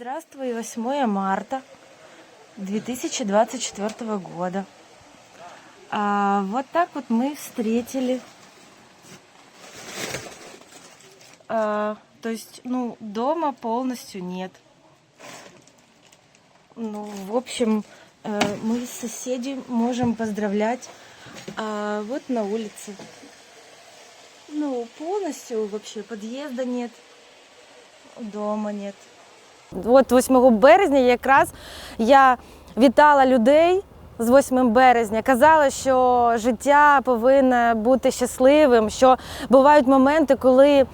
Здравствуй, 8 марта 2024 года. А, вот так вот мы встретили. А, то есть, ну, дома полностью нет. Ну, в общем, э, мы с соседей можем поздравлять. А вот на улице. Ну, полностью вообще подъезда нет, дома нет. От 8 березня якраз я вітала людей з 8 березня. Казала, що життя повинне бути щасливим, що бувають моменти, коли е,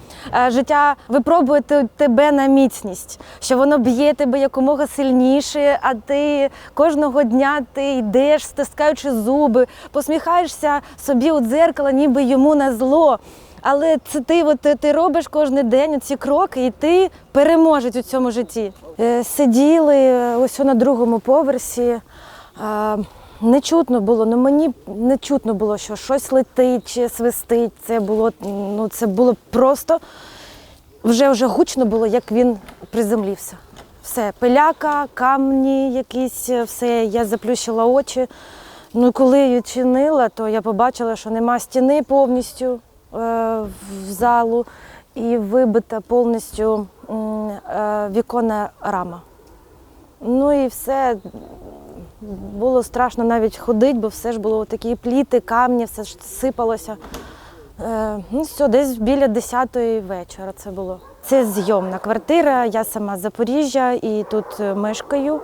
життя випробує тебе на міцність, що воно б'є тебе якомога сильніше, а ти кожного дня ти йдеш, стискаючи зуби, посміхаєшся собі у дзеркало, ніби йому на зло. Але це ти, от, ти, робиш кожен день ці кроки, і ти переможець у цьому житті. Е, сиділи е, ось на другому поверсі. Е, не чутно було, ну мені не чутно було, що щось летить чи свистить. Це було, ну, це було просто вже вже гучно було, як він приземлився. Все, пиляка, камні якісь, все, я заплющила очі. Ну, коли я відчинила, то я побачила, що нема стіни повністю в залу і вибита повністю е, віконна рама. Ну і все було страшно навіть ходити, бо все ж було такі пліти, камні, все ж сипалося. Е, ну, все, десь біля 10-ї вечора це було. Це зйомна квартира, я сама з Запоріжжя і тут е, мешкаю.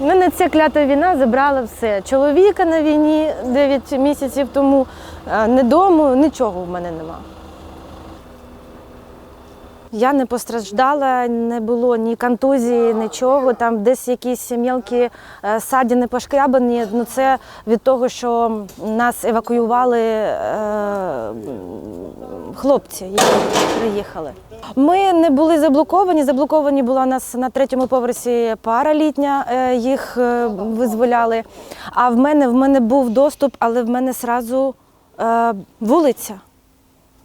Мене ця клята війна забрала все. Чоловіка на війні 9 місяців тому, не дому, нічого в мене нема. Я не постраждала, не було ні контузії, нічого. Там десь якісь мілкі е, ссадини пошкрябані. Ну це від того, що нас евакуювали е, хлопці, які приїхали. Ми не були заблоковані. Заблоковані була нас на третьому поверсі пара літня, е, їх е, визволяли. А в мене в мене був доступ, але в мене сразу е, вулиця.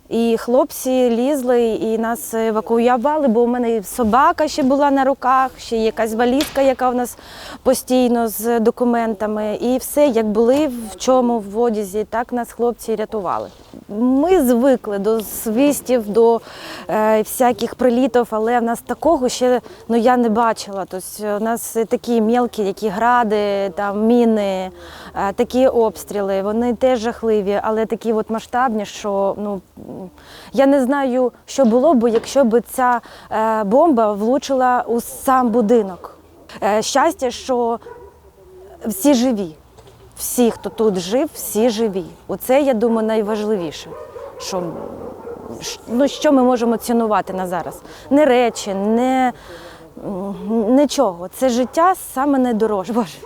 І хлопці лізли і нас евакуювали, бо у мене собака ще була на руках, ще якась валізка, яка у нас постійно з документами. І все, як були в чому в одязі, так нас хлопці рятували. Ми звикли до свистів, до е, всяких прилітів, але в нас такого ще ну, я не бачила. Тобто у нас такі мелкі, які гради, там, міни, е, такі обстріли, вони теж жахливі, але такі от масштабні, що ну, я не знаю, що було б, якщо б ця е, бомба влучила у сам будинок. Е, щастя, що всі живі. Всі, хто тут жив, всі живі. Оце, я думаю, найважливіше. Що, ну, що ми можемо цінувати на зараз? Не речі, не нічого. Це життя саме найдорожче. Боже.